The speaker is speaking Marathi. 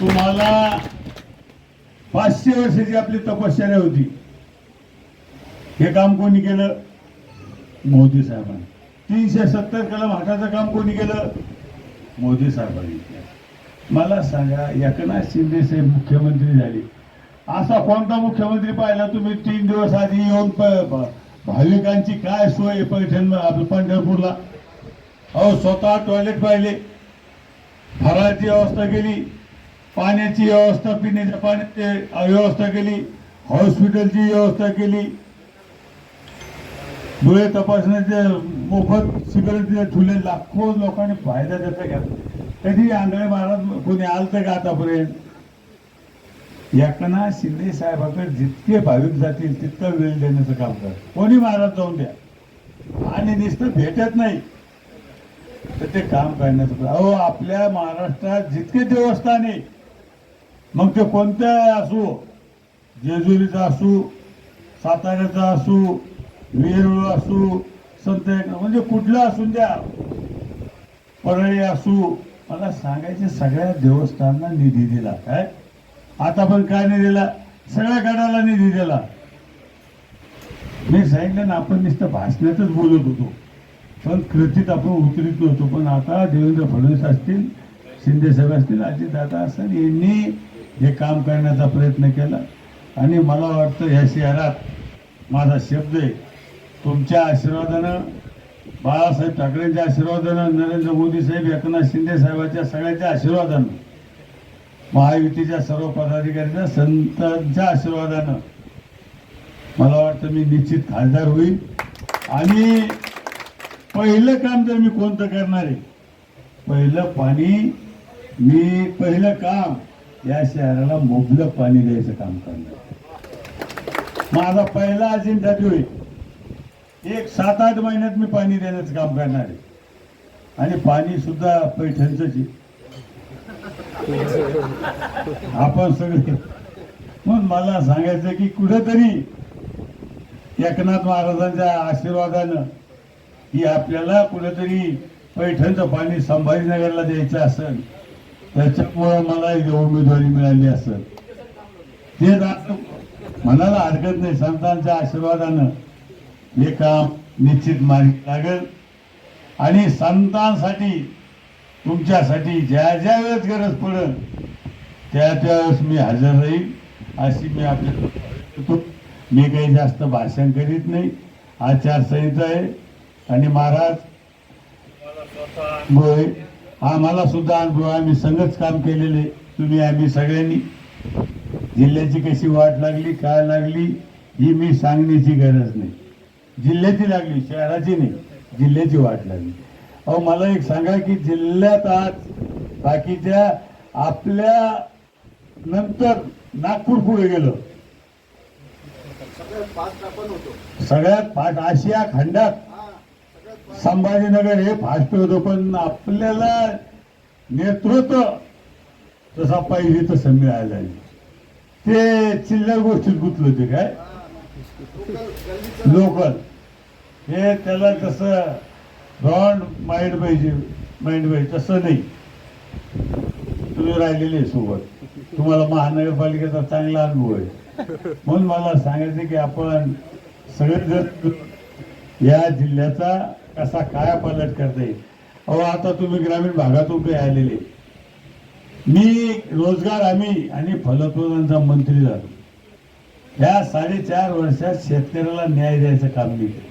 तुम्हाला पाचशे वर्षाची आपली तपश्चर्या होती. हे काम कोणी केलं? मोदी साहेबांनी. तीनशे सत्तर कलम हटाचं काम कोणी केलं? मोदी साहेबांनी मला सांगा एकनाथ शिंदे साहेब मुख्यमंत्री झाले. असा कोणता मुख्यमंत्री पाहिला तुम्ही? तीन दिवस आधी येऊन प- भाविकांची काय सोय पैठण आपलं पंढरपूरला? अहो स्वतः टॉयलेट पाहिले. फराळाची व्यवस्था केली. पाण्याची व्यवस्था पिण्याच्या पाण्याची व्यवस्था केली हॉस्पिटलची व्यवस्था केली. डोळे तपासण्याचे मोफत शिबिर ठुले लाखो लोकांनी फायदा त्याचा घ्या कधी आंधळे महाराज कोणी आलं का आतापर्यंत? एकनाथ शिंदे साहेबाकडे जितके भाविक जातील तितका वेळ देण्याचं काम कर. कोणी महाराज जाऊन द्या. आणि नुसतं भेटत नाही. तर ते काम करण्याचं अहो आपल्या महाराष्ट्रात जितके देवस्थान आहे मग ते कोणत्या असू? जेजुरीचा असू साताऱ्याचा असू वेरूळ असू संत म्हणजे कुठलं असून द्या. परळी असू. मला सांगायचे सगळ्या देवस्थानांना निधी दिला. काय? आता पण काय नाही दिला? सगळ्या गडाला निधी दिला. मी सांगितलं ना आपण नुसतं भाषणातच बोलत होतो. पण कृतीत आपण उतरित नव्हतो. पण आता देवेंद्र फडणवीस असतील शिंदे साहेब असतील अजितदादा असतील यांनी हे काम करण्याचा प्रयत्न केला. आणि मला वाटतं ह्या शहरात माझा शब्द आहे तुमच्या आशीर्वादानं बाळासाहेब ठाकरेंच्या आशीर्वादानं नरेंद्र मोदी साहेब एकनाथ शिंदे साहेबांच्या सगळ्यांच्या आशीर्वादानं महायुतीच्या सर्व पदाधिकाऱ्यांच्या संतांच्या आशीर्वादानं मला वाटतं मी निश्चित खासदार होईल. आणि पहिलं काम जर मी कोणतं करणार आहे? पहिलं पाणी मी पहिलं काम या शहराला मुबलक पाणी द्यायचं काम करणार. माझा पहिला अजेंडा जो आहे. एक सात आठ महिन्यात मी पाणी देण्याचं काम करणार आहे. आणि पाणी सुद्धा पैठणच आपण सगळे मग मला सांगायचं की कुठेतरी एकनाथ महाराजांच्या आशीर्वादानं की आपल्याला कुठेतरी पैठणचं पाणी संभाजीनगरला द्यायचं असेल त्याच्यामुळं मला उमेदवारी मिळाली असेल ते म्हणायला हरकत नाही. संतांच्या आशीर्वादानं हे काम निश्चित मार्गी लागेल. आणि संतांसाठी तुमच्यासाठी ज्या ज्या वेळेस गरज पडेल त्या त्यावेळेस मी हजर राहील अशी मी आपल्या मी काही जास्त भाषण करीत नाही. आचारसंहिता आहे. आणि महाराज आहे आम्हाला सुद्धा अनुभव. आम्ही संगच काम केलेले. तुम्ही आम्ही सगळ्यांनी. जिल्ह्याची कशी वाट लागली काय लागली ही मी सांगण्याची गरज नाही. जिल्ह्याची लागली शहराची नाही जिल्ह्याची वाट लागली. अहो मला एक सांगा की जिल्ह्यात आज बाकीच्या आपल्या नंतर नागपूर पुढे गेलं. सगळ्यात फास्ट आशिया खंडात संभाजीनगर हे फास्ट होतं पण आपल्याला नेतृत्व तसा पाहिजे तसं मिळायला नाही. ते चिल्लर गोष्टीत गुंतलं होते काय? लोकल. हे त्याला तसं ब्रॉड माइंड पाहिजे माइंड पाहिजे तसं नाही. तुम्ही राहिलेले आहे सोबत. तुम्हाला महानगरपालिकेचा चांगला अनुभव आहे. म्हणून मला सांगायचं की आपण सगळे जर या जिल्ह्याचा कसा काय पालट करता येईल अहो आता तुम्ही ग्रामीण भागातून काही आलेले. मी रोजगार हमी आणि फलोत्पादनाचा मंत्री झालो. या साडेचार वर्षात शेतकऱ्याला न्याय द्यायचं काम मी केलं.